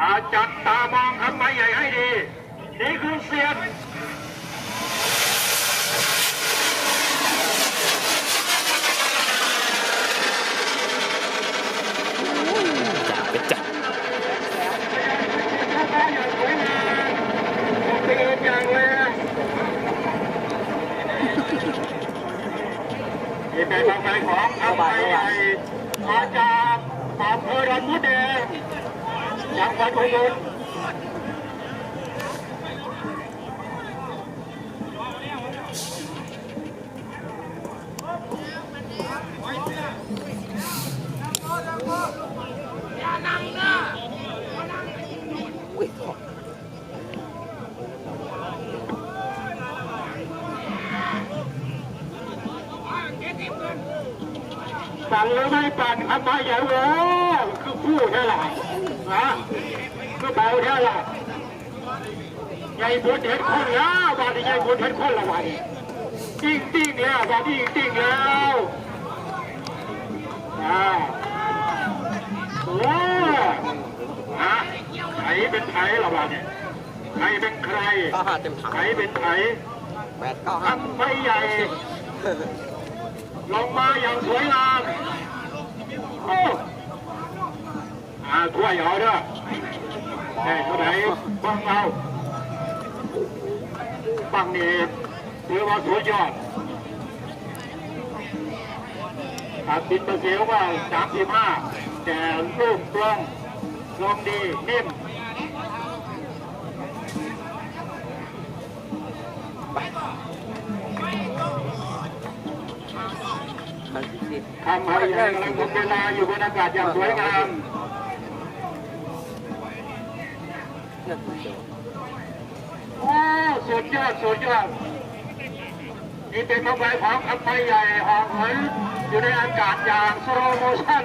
อาจัดตามองทำไมใหญ่ให้ดี นี่คือเสียนจ่าเป็นจ่าอย่างสวยงามตีอย่างเลยนี่เป็นบางไฟของอำเภอใหญ่มาจากอำเภอดอนมุดแดง จังหวัดอุบลอุ้ยปั่นหรือไม่ปั่นทำไมอย่าโว้คือพูดแค่ไหน นะคือเบาแค่ไหนใหญ่บุญเห็นคนแล้วบาดีใหญ่บุญเห็นคนละวันติ้งติ้งแล้วบาดีติ้งแล้วอ่าโอ้ฮะใครเป็นใครละวันเนี่ยใครเป็นใครเก้าห้าเต็มถังใครเป็นใครแปดเก้าห้าทำไม่ใหญ่ ลงมาอย่างสวยงามโอ้ อาถ้วยเอาเด้อแค่เท่าไหร่ฟังเอาฟังนี่ถือว่าสุดยอดตัดสินเปอร์เซ็นต์ว่าสามสิบห้าแต่ลูกตรงลงดีนิ่มพันสี่สิบทำให้ยังกำลังทำเวลาอยู่บนอากาศอย่างสวยงาม นั่นเดียว โอ้สุดยอดสุดยอดนี่เป็นกำไรของคำไทยใหญ่หองเหินอยู่ในอากาศอย่างสโลโมชั่น